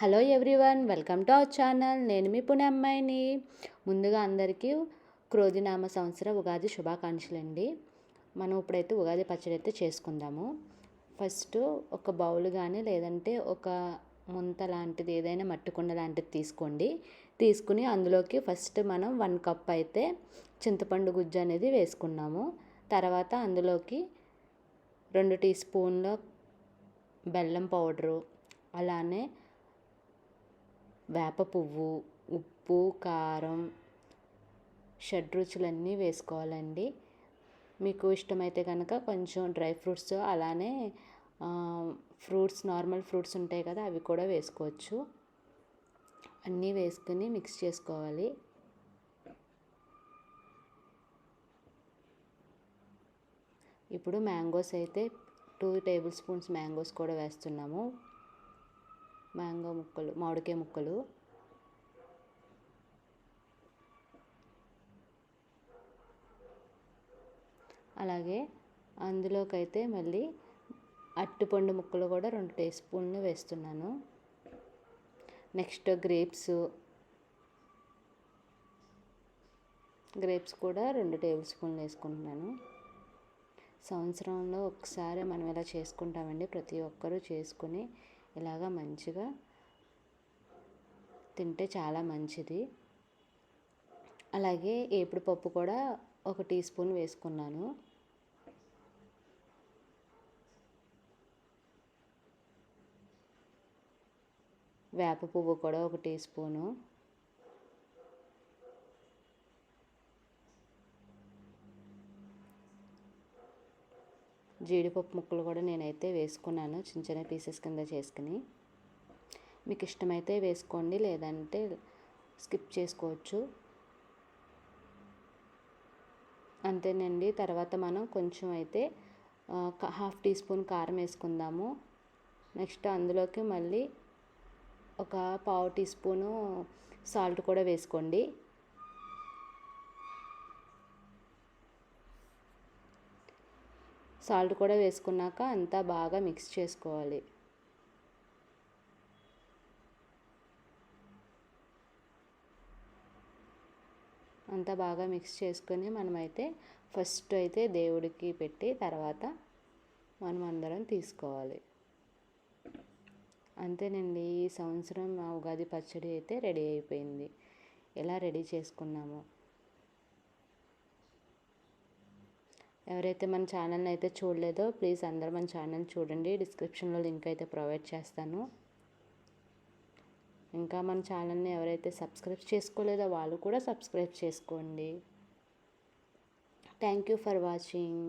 Hello everyone welcome to our channel. నేను మీ పుణె అమ్మాయిని. ముందుగా అందరికీ క్రోధినామ సంవత్సర ఉగాది శుభాకాంక్షలండి. మనం ఇప్పుడైతే ఉగాది పచ్చడి అయితే చేసుకుందాము. ఫస్ట్ ఒక బౌల్ కానీ లేదంటే ఒక ముంత లాంటిది ఏదైనా మట్టుకుండ లాంటిది తీసుకోండి. తీసుకుని అందులోకి ఫస్ట్ మనం వన్ కప్ అయితే చింతపండు గుజ్జు అనేది వేసుకున్నాము. తర్వాత అందులోకి రెండు టీ స్పూన్ల బెల్లం పౌడరు అలానే వేప పువ్వు ఉప్పు కారం షడ్రుచులన్నీ వేసుకోవాలండి. మీకు ఇష్టమైతే కనుక కొంచెం డ్రై ఫ్రూట్స్ అలానే ఫ్రూట్స్ నార్మల్ ఫ్రూట్స్ ఉంటాయి కదా అవి కూడా వేసుకోవచ్చు. అన్నీ వేసుకుని మిక్స్ చేసుకోవాలి. ఇప్పుడు మ్యాంగోస్ అయితే టూ టేబుల్ స్పూన్స్ మ్యాంగోస్ కూడా వేస్తున్నాము. మ్యాంగో ముక్కలు మామిడికాయ ముక్కలు. అలాగే అందులోకైతే మళ్ళీ అట్టుపండు ముక్కలు కూడా రెండు టీ స్పూన్లు వేస్తున్నాను. Next grapes. గ్రేప్స్ కూడా రెండు టేబుల్ స్పూన్లు వేసుకుంటున్నాను. సంవత్సరంలో ఒకసారి మనం ఇలా చేసుకుంటామండి? ప్రతి ఒక్కరూ చేసుకుని ఇలాగా మంచిగా తింటే చాలా మంచిది. అలాగే ఏపుడు పప్పు కూడా ఒక టీ స్పూన్ వేసుకున్నాను. వేప పువ్వు కూడా ఒక టీ స్పూను. జీడిపప్పు ముక్కలు కూడా నేనైతే వేసుకున్నాను చిన్న చిన్న పీసెస్ కింద చేసుకుని. మీకు ఇష్టమైతే వేసుకోండి లేదంటే స్కిప్ చేసుకోవచ్చు. అంతేనండి. తర్వాత మనం కొంచెం అయితే హాఫ్ టీ స్పూన్ కారం వేసుకుందాము. నెక్స్ట్ అందులోకి మళ్ళీ ఒక పావు టీ స్పూను సాల్ట్ కూడా వేసుకోండి. సాల్ట్ కూడా వేసుకున్నాక అంతా బాగా మిక్స్ చేసుకోవాలి. అంతా బాగా మిక్స్ చేసుకొని మనమైతే ఫస్ట్ అయితే దేవుడికి పెట్టి తర్వాత మనం అందరం తీసుకోవాలి. అంతేనండి ఈ సంవత్సరం మా ఉగాది పచ్చడి అయితే రెడీ అయిపోయింది. ఎలా రెడీ చేసుకున్నాము. ఎవరైతే మన ఛానల్ని అయితే చూడలేదో ప్లీజ్ అందరూ మన ఛానల్ చూడండి. డిస్క్రిప్షన్లో లింక్ అయితే ప్రొవైడ్ చేస్తాను. ఇంకా మన ఛానల్ని ఎవరైతే సబ్స్క్రైబ్ చేసుకోలేదో వాళ్ళు కూడా సబ్స్క్రైబ్ చేసుకోండి. Thank you for watching.